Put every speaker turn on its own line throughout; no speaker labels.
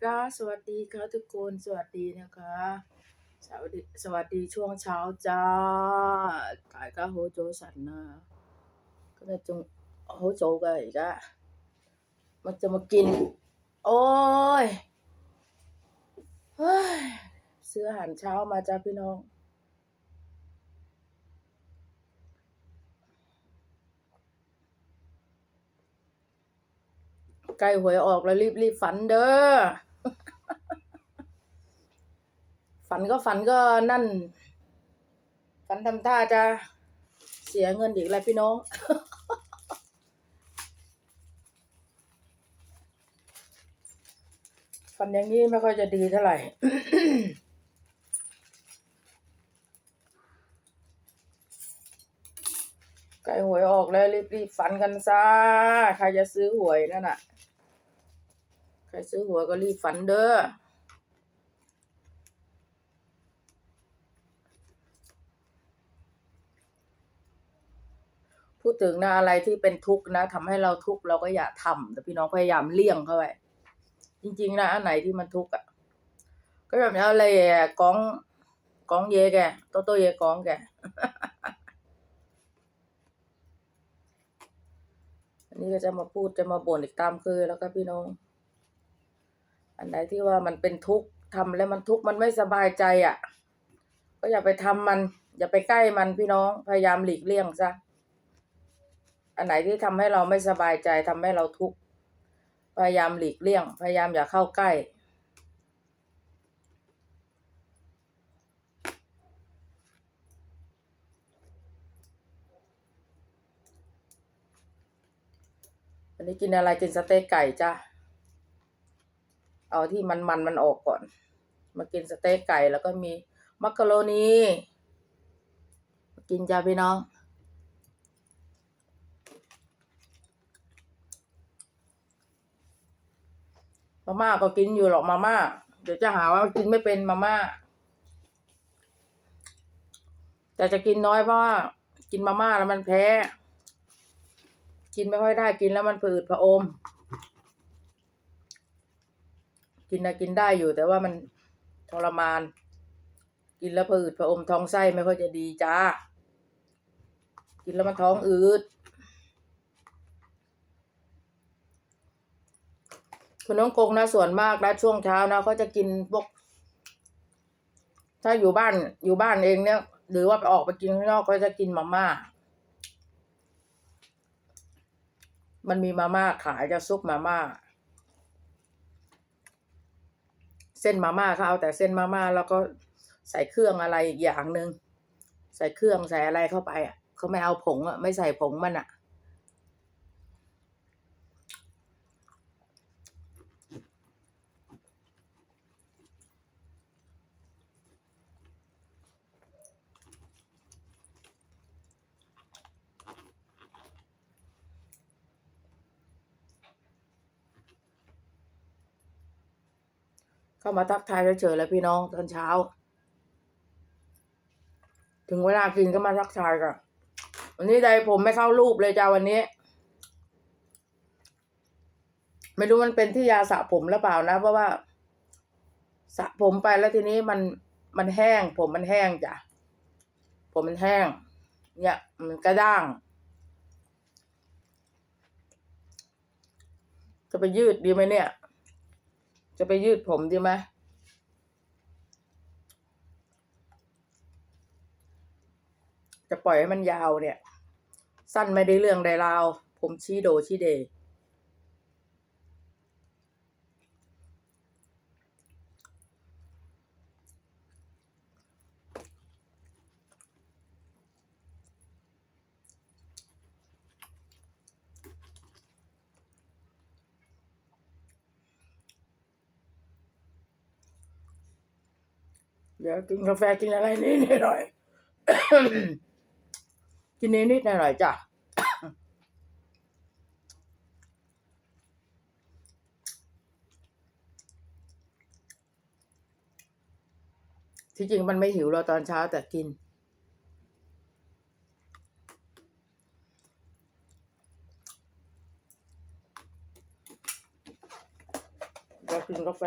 ค่ะ สวัสดีค่ะทุกคน สวัสดีนะคะ สวัสดี สวัสดีช่วงเช้าจ้า กายก็โฮโจสันนะก็จะจงโฮโจกันอีกอะมันจะมากิน โอ้ยเฮ้ยซื้ออาหารเช้ามาจ้าพี่น้อง ใกล้หวยออกแล้วรีบรีบฝันเด้อ ฝันก็ฝันก็นั่น ฝันทำท่าจะเสียเงินอีกแล้วพี่น้อง ฝันอย่างนี้ไม่ค่อยจะดีเท่าไหร่ใกล้หวยออกแล้วรีบรีบฝันกันซะใครจะซื้อหวยนั่นน่ะ ใครซื้อหวยก็รีบฝันเด้อ พูดถึงนะอะไรที่เป็นทุกข์นะทำให้เราทุกข์เราก็อย่าทำแต่พี่น้องพยายามเลี่ยงเข้าไปจริง ๆ นะอันไหนที่มันทุกข์อะก็แบบนี้อะไรอะก้องก้องเยแกโตโตเยก้องแกอันนี้ก็จะมาพูดจะมาบ่นอีกตามเคยแล้วก็พี่น้อง อันไหนที่ว่ามันเป็นทุกข์ทำแล้วมันทุกข์มันไม่สบายใจอะ ก็อย่าไปทำมัน อย่าไปใกล้มันพี่น้องพยายามหลีกเลี่ยงซะ อันไหนที่ทำให้เราไม่สบายใจทำให้เราทุกข์พยายามหลีกเลี่ยง พยายามอย่าเข้าใกล้ อันนี้กินอะไรกินสเต็กไก่จ้ะเอาที่มันมันมันออกก่อน มากินสเต็กไก่แล้วก็มีมักกะโรนีกินจ้าพี่น้อง มาม่าก็กินอยู่หรอกมาม่า เดี๋ยวจะหาว่ากินไม่เป็นมาม่า แต่จะกินน้อยเพราะว่ากินมาม่าแล้วมันแพ้ กินไม่ค่อยได้กินแล้วมันผืดผะอม กินนะกินได้อยู่แต่ว่ามันทรมาน กินแล้วผืดผะอมท้องไส้ไม่ค่อยจะดีจ้า กินแล้วมันท้องอืด คุณน้องกงนะส่วนมากนะช่วงเช้านะเขาจะกินพวก ถ้าอยู่บ้านอยู่บ้านเองเนี่ย หรือว่าไปออกไปกินข้างนอกก็จะกินมาม่า มันมีมาม่าขายจะซุปมาม่า เส้นมาม่าเขาเอาแต่เส้นมาม่าแล้วก็ใส่เครื่องอะไรอีกอย่างหนึ่งใส่เครื่องใส่อะไรเข้าไปอะเขาไม่เอาผงอะไม่ใส่ผงมันอะ เข้ามาทักทายเฉยๆแล้วพี่น้องตอนเช้า ถึงเวลากินก็มาทักทายกันวันนี้ใดผมไม่เข้ารูปเลยจ้าวันนี้ ไม่รู้มันเป็นที่ยาสระผมหรือเปล่านะ เพราะว่าสระผมไปแล้วทีนี้มันมันแห้ง ผมมันแห้งจ้ะผมมันแห้ง เนี่ยมันกระด้างจะไปยืดดีไหมเนี่ย จะไปยืดผมดีไหมจะปล่อยให้มันยาวเนี่ย สั้นไม่ได้เรื่องใดราว ผมชี้โดชี้เด เดี๋ยวกินกาแฟกินอะไรนิดหน่อย กินนิดนิดหน่อยจ้ะที่จริงมันไม่หิวเราตอนเช้าแต่กินกากินกาแฟ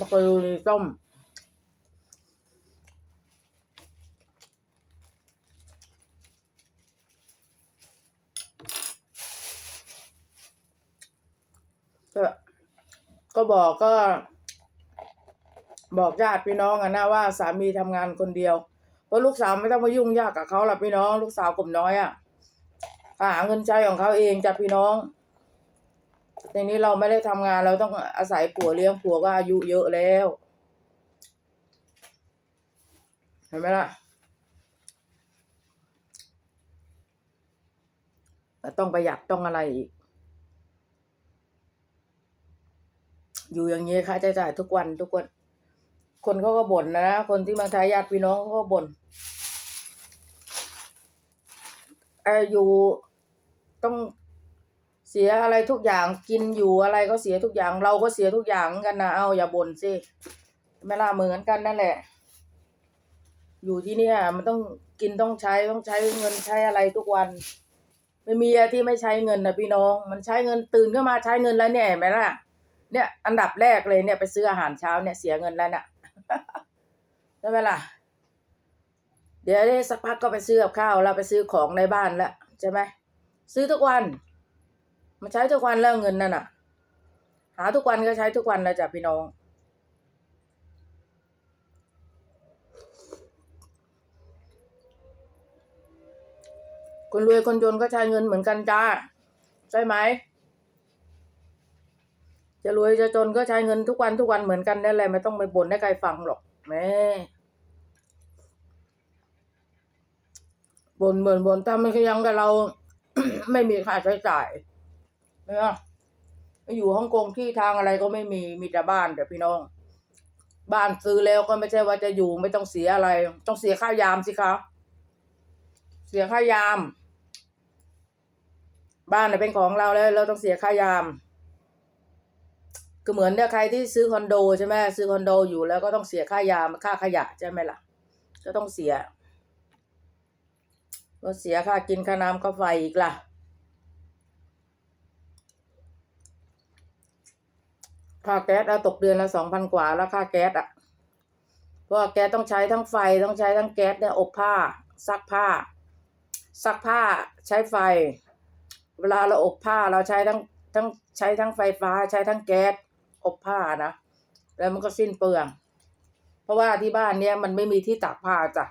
มะกรูนีต้มก็ก็บอกก็ บอกญาติพี่น้องอะนะว่าสามีทำงานคนเดียวเพราะลูกสาวไม่ต้องมายุ่งยากกับเขาหรอกพี่น้อง ลูกสาวกลุ่มน้อยอะหาเงินใช้ของเขาเองจ้ะพี่น้อง ทีนี้เราไม่ได้ทำงานเราต้องอาศัยผัวเลี้ยงผัวก็อายุเยอะแล้ว เห็นไหมล่ะต้องประหยัดต้องอะไรอีก อยู่อย่างนี้ค่าใช้จ่ายทุกวันทุกวันคนเขาก็บ่นนะ คนที่มาทายญาติพี่น้องเขาก็บ่นเอออยู่ต้อง เสียอะไรทุกอย่างกินอยู่อะไรก็เสียทุกอย่าง เราก็เสียทุกอย่างกันนะเอาอย่าบ่นสิไม่ล่าเหมือนกันนั่นแหละ อยู่ที่เนี่ยมันต้องกินต้องใช้ต้องใช้เงินใช้อะไรทุกวัน ไม่มีอะที่ไม่ใช้เงินนะพี่น้อง มันใช้เงินตื่นขึ้นมาใช้เงินแล้วเนี่ยไหมล่ะ เนี่ยอันดับแรกเลยเนี่ยไปซื้ออาหารเช้าเนี่ยเสียเงินแล้วเนี่ยใช่ไหมล่ะเดี๋ยวได้สักพักก็ไปซื้อกับข้าวแล้วไปซื้อของในบ้านแล้วใช่ไหมซื้อทุกวัน มันใช้ทุกวันแล้วเงินนั่นน่ะ หาทุกวันก็ใช้ทุกวันนะจ๊ะพี่น้อง คนรวยคนจนก็ใช้เงินเหมือนกันจ้า ใช่ไหม จะรวยจะจนก็ใช้เงินทุกวันทุกวันเหมือนกันนั่นแหละไม่ต้องไปบ่นให้ใครฟังหรอกแม่บ่นบ่นบ่นถ้าไม่ขยันกับเรา ไม่มีค่าใช้จ่าย นะอยู่ฮ่องกงที่ทางอะไรก็ไม่มีมีแต่บ้านแต่พี่น้อง บ้านซื้อแล้วก็ไม่ใช่ว่าจะอยู่ไม่ต้องเสียอะไร ต้องเสียค่ายามสิคะเสียค่ายาม บ้านเนี่ยเป็นของเราแล้ว เราต้องเสียค่ายามก็เหมือนเนี่ยใครที่ซื้อคอนโดใช่ไหมซื้อคอนโดอยู่แล้วก็ต้องเสียค่ายามค่าขยะใช่ไหมล่ะ ก็ต้องเสียก็เสียค่ากินค่าน้ำค่าไฟอีกล่ะ ค่าแก๊สเอาตกเดือนละสองพันกว่าแล้วค่าแก๊สอะเพราะแก๊สต้องใช้ทั้งไฟต้องใช้ทั้งแก๊สเนี่ยอบผ้า ซักผ้า ซักผ้าใช้ไฟ เวลาเราอบผ้าเราใช้ทั้งทั้งใช้ทั้งไฟฟ้าใช้ทั้งแก๊สอบผ้านะแล้วมันก็สิ้นเปลือง เพราะว่าที่บ้านเนี้ยมันไม่มีที่ตากผ้าจ้ะ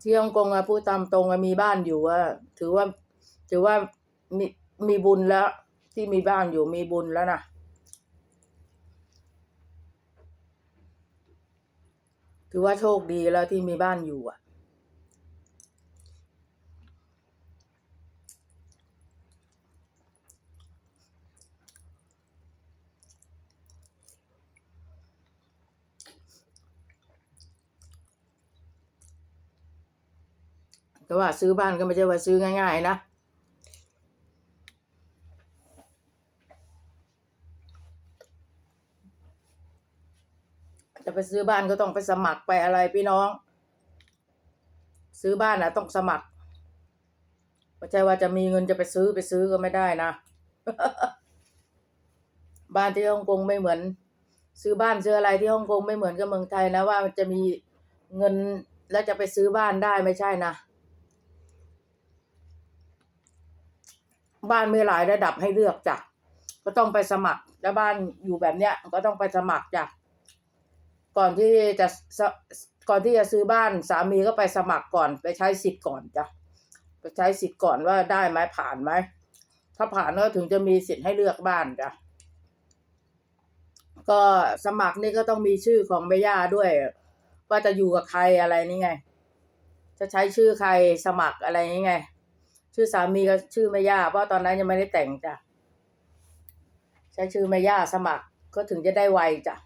ที่ฮ่องกงอะพูดตามตรงอะมีบ้านอยู่อะถือว่า ถือว่ามีมีบุญแล้ว ที่มีบ้านอยู่มีบุญแล้วนะถือว่าโชคดีแล้วที่มีบ้านอยู่อะ แต่ว่าซื้อบ้านก็ไม่ใช่ว่าซื้อง่าย ๆ นะจะไปซื้อบ้านก็ต้องไปสมัครไปอะไรพี่น้อง ซื้อบ้านนะต้องสมัครไม่ใช่ว่าจะมีเงินจะไปซื้อไปซื้อก็ไม่ได้นะ บ้านที่ฮ่องกงไม่เหมือน ซื้อบ้านซื้ออะไรที่ฮ่องกงไม่เหมือนกับเมืองไทยนะว่ามันจะมีเงินแล้วจะไปซื้อบ้านได้ไม่ใช่นะ บ้านมีหลายระดับให้เลือกจ้ะก็ต้องไปสมัครแล้วบ้านอยู่แบบเนี้ยก็ต้องไปสมัครจ้ะก่อนที่จะก่อนที่จะซื้อบ้านสามีก็ไปสมัครก่อน ไปใช้สิทธิ์ก่อนจ้ะไปใช้สิทธิ์ก่อนว่าได้ไหมผ่านไหมถ้าผ่านก็ถึงจะมีสิทธิ์ให้เลือกบ้านจ้ะก็สมัครนี่ก็ต้องมีชื่อของแม่ย่าด้วย ว่าจะอยู่กับใครอะไรนี่ไง จะใช้ชื่อใครสมัครอะไรนี่ไง ชื่อสามีก็ชื่อแม่ย่าเพราะตอนนั้นยังไม่ได้แต่งจ้ะใช้ชื่อแม่ย่าสมัครก็ถึงจะได้ไวจ้ะ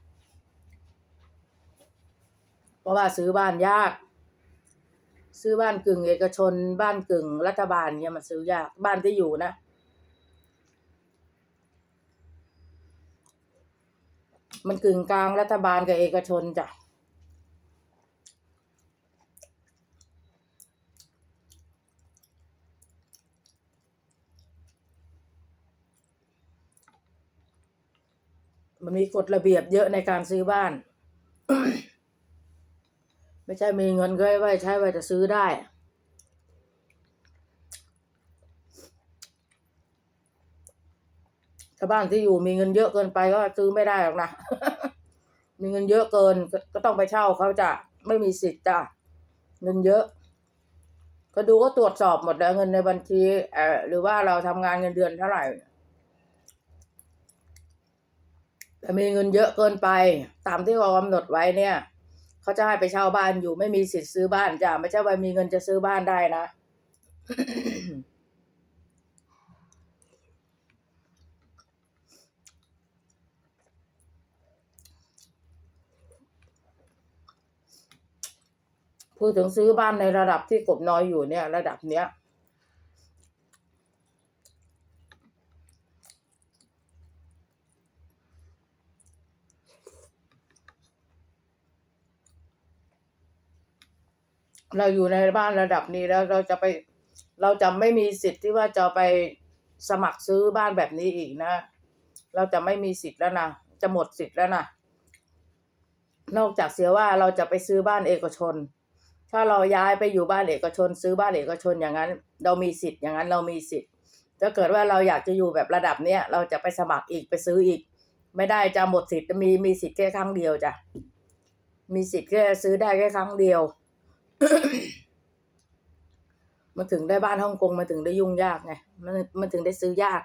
เพราะว่าซื้อบ้านยาก ซื้อบ้านกึ่งเอกชน บ้านกึ่งรัฐบาลเนี่ยมันซื้อยากบ้านที่อยู่นะมันกึ่งกลางรัฐบาลกับเอกชนจ้ะ มันมีกฎระเบียบเยอะในการซื้อบ้าน ไม่ใช่มีเงินก็ไว้ใช้ไว้จะซื้อได้ถ้าบ้านที่อยู่มีเงินเยอะเกินไปก็ซื้อไม่ได้หรอกนะ มีเงินเยอะเกินก็ก็ต้องไปเช่าเขาจะไม่มีสิทธิ์จ้ะเงินเยอะ ก็ดูก็ตรวจสอบหมดแล้วเงินในบัญชีเออหรือว่าเราทำงานเงินเดือนเท่าไหร่ แต่มีเงินเยอะเกินไป ตามที่เขากำหนดไว้เนี่ยเขาจะให้ไปเช่าบ้านอยู่ไม่มีสิทธิ์ซื้อบ้านจ้ะไม่ใช่ว่ามีเงินจะซื้อบ้านได้นะพูดถึงซื้อบ้านในระดับที่กบน้อยอยู่เนี่ย ระดับเนี้ย เราอยู่ในบ้านระดับนี้แล้วเราจะไป เราจะไม่มีสิทธิ์ที่ว่าจะไปสมัครซื้อบ้านแบบนี้อีกนะ เราจะไม่มีสิทธิ์แล้วนะจะหมดสิทธิ์แล้วนะนอกจากเสียว่าเราจะไปซื้อบ้านเอกชน ถ้าเราย้ายไปอยู่บ้านเอกชน ซื้อบ้านเอกชนอย่างนั้น เรามีสิทธิ์อย่างนั้นเรามีสิทธิ์ถ้าเกิดว่าเราอยากจะอยู่แบบระดับเนี้ยเราจะไปสมัครอีกไปซื้ออีก ไม่ได้จะหมดสิทธิ์มีมีสิทธิ์แค่ครั้งเดียวจ้ะมีสิทธิ์แค่ซื้อได้แค่ครั้งเดียว มันถึงได้บ้านฮ่องกง มันถึงได้ยุ่งยากไง มันมันถึงได้ซื้อยาก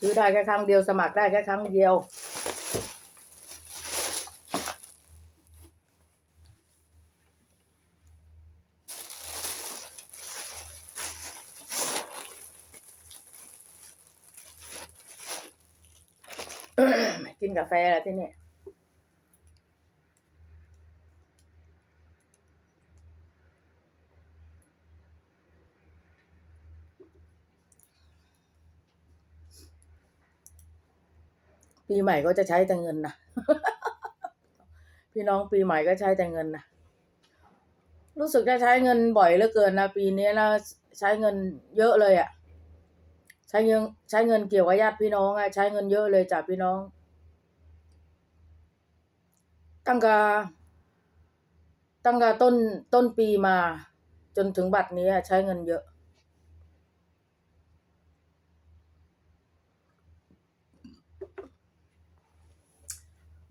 ซื้อได้แค่ครั้งเดียวสมัครได้แค่ครั้งเดียว กิ นกาแฟแล้วที่นี่ปีใหม่ก็จะใช้แต่เงินนะพี่น้องปีใหม่ก็ใช้แต่เงินนะรู้สึกจะใช้เงินบ่อยเหลือเกินนะปีนี้แล้วใช้เงินเยอะเลยอะ่ะ ใช้เงินใช้เงินเกี่ยวกับญาติพี่น้องอะใช้เงินเยอะเลยจากพี่น้อง ตั้งแต่ตั้งแต่ต้นต้นปีมา จนถึงบัดนี้ใช้เงินเยอะ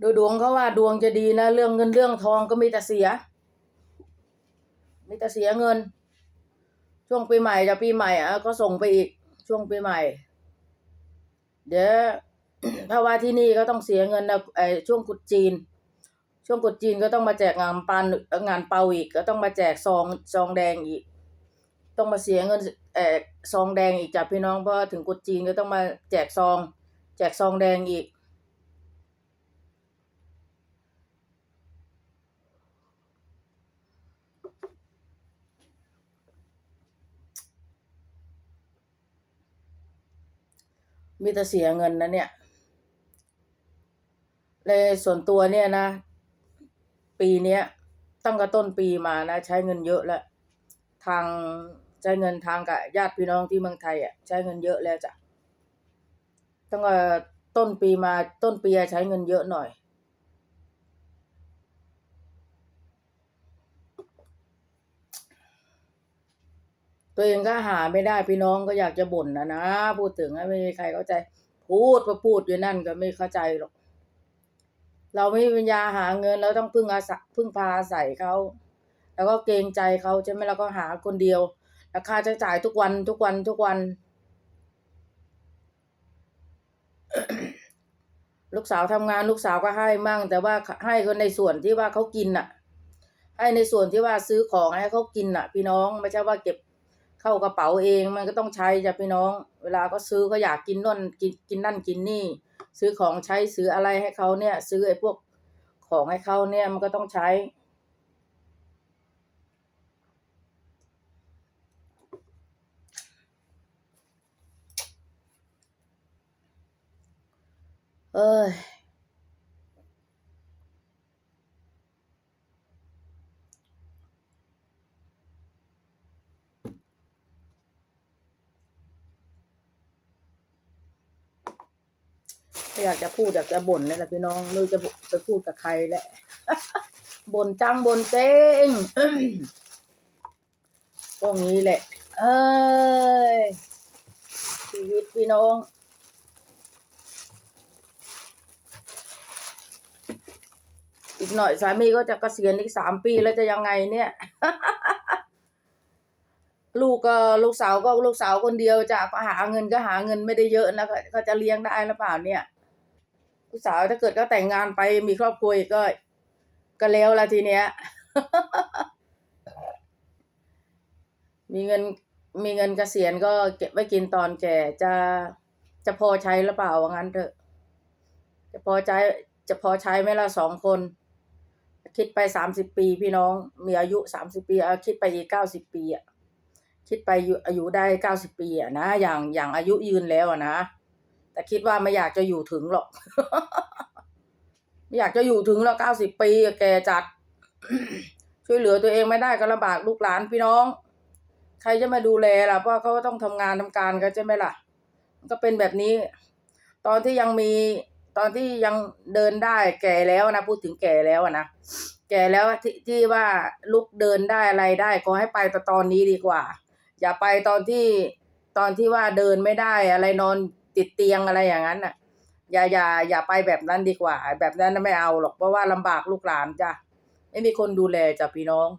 ดูดวงเขาว่าดวงจะดีนะ เรื่องเงินเรื่องทองก็มีแต่เสีย มีแต่เสียเงิน ช่วงปีใหม่จะปีใหม่อะก็ส่งไปอีกช่วงปีใหม่ เดี๋ยวถ้าว่าที่นี่ก็ต้องเสียเงินนะไอช่วงกุดจีน ช่วงกดจีนก็ต้องมาแจกงานปันงานเปาอีก ก็ต้องมาแจกซองซองแดงอีก ต้องมาเสียเงินเออซองแดงอีกจากพี่น้องเพราะถึงกดจีนก็ต้องมาแจกซอง แจกซองแดงอีกมีแต่เสียเงินนะเนี่ยเลยส่วนตัวเนี่ยนะ ปีเนี้ยตั้งแต่ต้นปีมานะ ใช้เงินเยอะแล้วทางใช้เงินทางกับญาติพี่น้องที่เมืองไทยอะใช้เงินเยอะแล้วจ้ะตั้งแต่ต้นปีมาต้นปีใช้เงินเยอะหน่อย ตัวเองก็หาไม่ได้พี่น้องก็อยากจะบ่นนะนะ พูดถึงไม่มีใครเข้าใจ พูดก็พูดอยู่นั่นก็ไม่เข้าใจหรอก เราไม่มีปัญญาหาเงินเราต้องพึ่งอาศัยพึ่งพาอาศัยเขาแล้วก็เกรงใจเขาใช่ไหมเราก็หาคนเดียวราคาใช้จ่ายทุกวันทุกวันทุกวัน ลูกสาวทำงานลูกสาวก็ให้มั่ง แต่ว่าให้คนในส่วนที่ว่าเขากินน่ะ ให้ในส่วนที่ว่าซื้อของให้เขากินน่ะ พี่น้องไม่ใช่ว่าเก็บเข้ากระเป๋าเองมันก็ต้องใช้จ้ะพี่น้อง เวลาก็ซื้อก็อยากกินนั่นกินกินนั่นกินนี่ ซื้อของใช้ซื้ออะไรให้เขาเนี่ย ซื้อไอ้พวกของให้เขาเนี่ยมันก็ต้องใช้ เอ้ย อยากจะพูดอยากจะบ่นนี่แหละพี่น้องไม่รู้จะจะพูดกับใครแหละบ่นจังบ่นเจ๊งพวกนี้แหละ เอ้ยชีวิตพี่น้องอีกหน่อยสามีก็จะเกษียณอีกสามปีแล้วจะยังไงเนี่ย ลูกก็ลูกสาวก็ลูกสาวคนเดียวจะก็หาเงินก็หาเงินไม่ได้เยอะนะก็จะเลี้ยงได้หรือเปล่าเนี่ย ลูกสาวถ้าเกิดเขาแต่งงานไปมีครอบครัวอีกก็ ก็แล้วละทีเนี้ย มีเงินมีเงินเกษียณก็เก็บไว้กินตอนแก่จะจะพอใช้หรือเปล่าว่างั้นเถอะ จะพอใช้จะพอใช้ไหมละสองคน คิดไปสามสิบปีพี่น้อง มีอายุสามสิบปีเอาคิดไปอีกเก้าสิบปีอะคิดไปอายุอายุได้เก้าสิบปีอะนะอย่างอย่างอายุยืนแล้วอะนะ แต่คิดว่าไม่อยากจะอยู่ถึงหรอก ไม่อยากจะอยู่ถึงแล้วเก้าสิบปีแกจัด ช่วยเหลือตัวเองไม่ได้ก็ลำบากลูกหลานพี่น้อง ใครจะมาดูแลล่ะเพราะเขาต้องทำงานทำการกันใช่ไหมล่ะ ก็เป็นแบบนี้ ตอนที่ยังมีตอนที่ยังเดินได้แก่แล้วนะพูดถึงแก่แล้วนะแก่แล้วที่ที่ว่าลุกเดินได้อะไรได้ก็ให้ไปแต่ตอนนี้ดีกว่า อย่าไปตอนที่ตอนที่ว่าเดินไม่ได้อะไรนอน ติดเตียงอะไรอย่างนั้นน่ะ อย่าอย่าอย่าไปแบบนั้นดีกว่า แบบนั้นไม่เอาหรอกเพราะว่าลำบากลูกหลานจ้ะไม่มีคนดูแลจ้ะพี่น้อง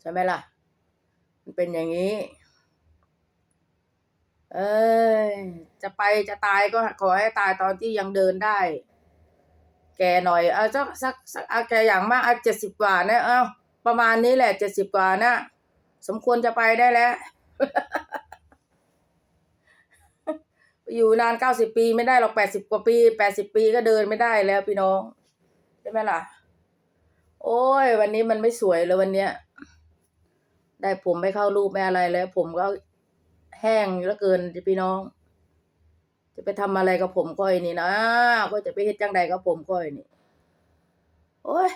ใช่ไหมล่ะ มันเป็นอย่างนี้ เอ้ยจะไปจะตายก็ขอให้ตายตอนที่ยังเดินได้ แกหน่อย เอาสักสักสักเอาแกอย่างมากเอาเจ็ดสิบกว่านะเอาประมาณนี้แหละเจ็ดสิบกว่านะสมควรจะไปได้แล้ว อยู่นานเก้าสิบปีไม่ได้หรอกแปดสิบกว่าปีแปดสิบปีก็เดินไม่ได้แล้วพี่น้องใช่ไหมล่ะ โอ้ย วันนี้มันไม่สวยเลยวันเนี้ย ได้ผมไม่เข้ารูปไม่อะไรแล้ว ผมก็แห้งแล้วเกินพี่น้อง จะไปทำอะไรกับผมก้อยนี่นะก็จะไปเฮ็ดจังใดกับผมก้อยนี่ โอ้ย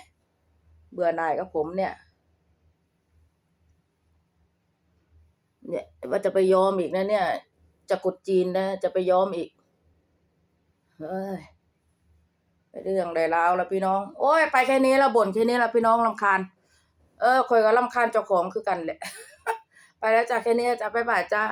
เบื่อหน่ายกับผมเนี่ยเนี่ยว่าจะไปยอมอีกนะเนี่ย จะกดจีนนะ จะไปยอมอีก เฮ้ยไปเรื่องไดราวแล้วพี่น้อง โอ้ย ไปแค่นี้แล้วบ่นแค่นี้แล้วพี่น้องลำคาญ เออคอยก็ลำคาญเจ้าของคือกันแหละ ไปแล้วจ้าแค่นี้จ้าบ๊ายบายจ้า